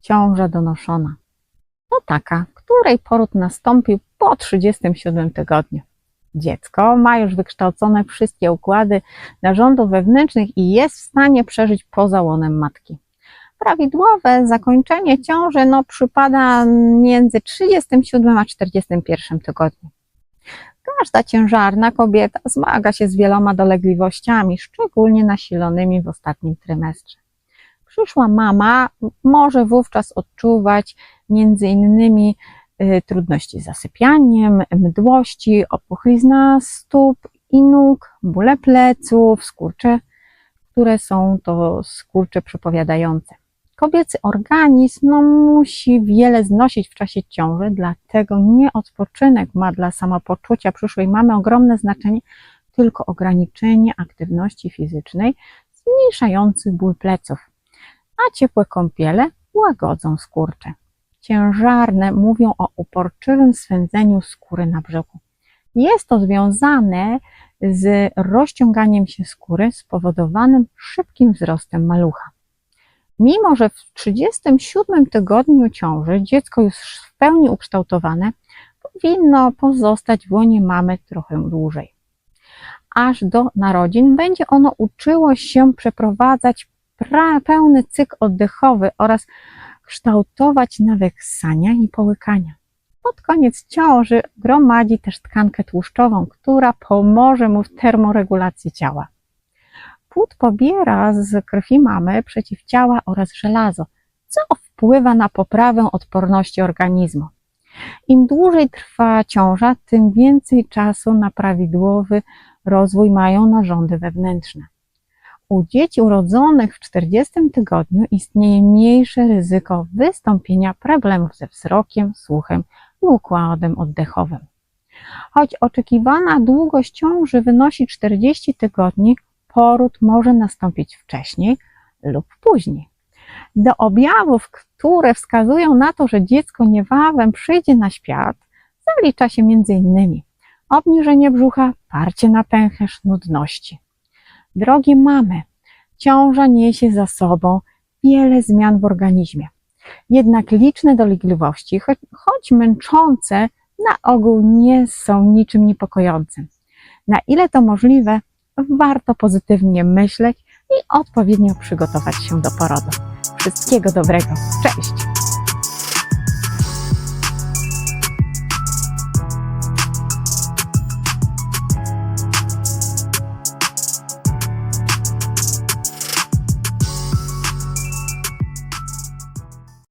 Ciąża donoszona to taka, której poród nastąpił po 37 tygodniu. Dziecko ma już wykształcone wszystkie układy narządów wewnętrznych i jest w stanie przeżyć poza łonem matki. Prawidłowe zakończenie ciąży no, przypada między 37 a 41 tygodniem. Każda ciężarna kobieta zmaga się z wieloma dolegliwościami, szczególnie nasilonymi w ostatnim trymestrze. Przyszła mama może wówczas odczuwać między innymi y, trudności z zasypianiem, mdłości, opuchlizna stóp i nóg, bóle pleców, skurcze, które są to skurcze przepowiadające. Kobiecy organizm no, musi wiele znosić w czasie ciąży, dlatego nie odpoczynek ma dla samopoczucia przyszłej mamy ogromne znaczenie, tylko ograniczenie aktywności fizycznej zmniejszający ból pleców, a ciepłe kąpiele łagodzą skurcze. Ciężarne mówią o uporczywym swędzeniu skóry na brzuchu. Jest to związane z rozciąganiem się skóry spowodowanym szybkim wzrostem malucha. Mimo, że w 37 tygodniu ciąży dziecko już w pełni ukształtowane, powinno pozostać w łonie mamy trochę dłużej. Aż do narodzin będzie ono uczyło się przeprowadzać pra- pełny cykl oddechowy oraz kształtować nawyk ssania i połykania. Pod koniec ciąży gromadzi też tkankę tłuszczową, która pomoże mu w termoregulacji ciała. Płód pobiera z krwi mamy przeciwciała oraz żelazo, co wpływa na poprawę odporności organizmu. Im dłużej trwa ciąża, tym więcej czasu na prawidłowy rozwój mają narządy wewnętrzne. U dzieci urodzonych w 40 tygodniu istnieje mniejsze ryzyko wystąpienia problemów ze wzrokiem, słuchem i układem oddechowym. Choć oczekiwana długość ciąży wynosi 40 tygodni, poród może nastąpić wcześniej lub później. Do objawów, które wskazują na to, że dziecko niebawem przyjdzie na świat, zalicza się m.in. obniżenie brzucha, parcie na pęcherz, nudności. Drogie mamy, ciąża niesie za sobą wiele zmian w organizmie. Jednak liczne dolegliwości, choć, choć męczące, na ogół nie są niczym niepokojącym. Na ile to możliwe, warto pozytywnie myśleć i odpowiednio przygotować się do porodu. Wszystkiego dobrego. Cześć!